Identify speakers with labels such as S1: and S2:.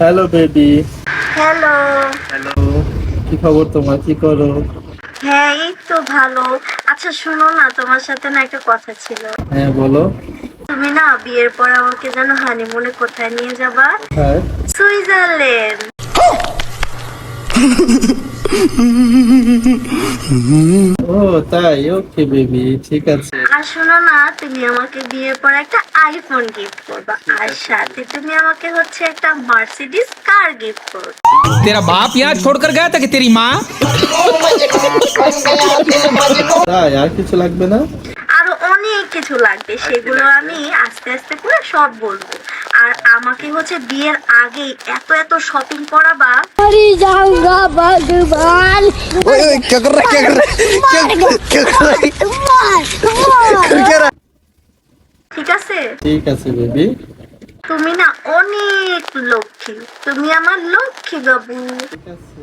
S1: Hello baby
S2: hello
S1: hello কি খবর তোমার? কি করো?
S2: হ্যাঁ এই তো ভালো। আচ্ছা শোনো না তোমার সাথে না একটা কথা ছিল।
S1: হ্যাঁ বলো।
S2: তুমি না বিয়ের পর আমাকে জানো হানিমুনে কোথায় নিয়ে যাবা?
S1: হ্যাঁ।
S2: সুইজারল্যান্ড।
S1: ও তাই? ওকে বেবি ঠিক আছে।
S2: আসলো না তুমি আমাকে বিয়ের পর একটা আইফোন গিফট করবা। আর সাথে তুমি আমাকে হচ্ছে একটা মার্সিডিস কার গিফট করো
S3: তেরা বাপ ইয়া ছোড় কর গয়া তা কি তেরি
S1: মা আর কিছু লাগবে না?
S2: আরও অনেক কিছু লাগবে সেগুলো আমি আস্তে আস্তে করে সব বলব। আর আমাকে হচ্ছে বিয়ের আগে এত এত শপিং করাবা।
S4: আরে যাওগা ভগবান ওই কে
S5: কর কে
S4: কর কে
S2: ঠিক আছে?
S1: ঠিক আছে বেবি।
S2: তুমি না অনেক লক্ষ্মী। তুমি আমার লক্ষ্মী বাবু।
S1: ঠিক আছে।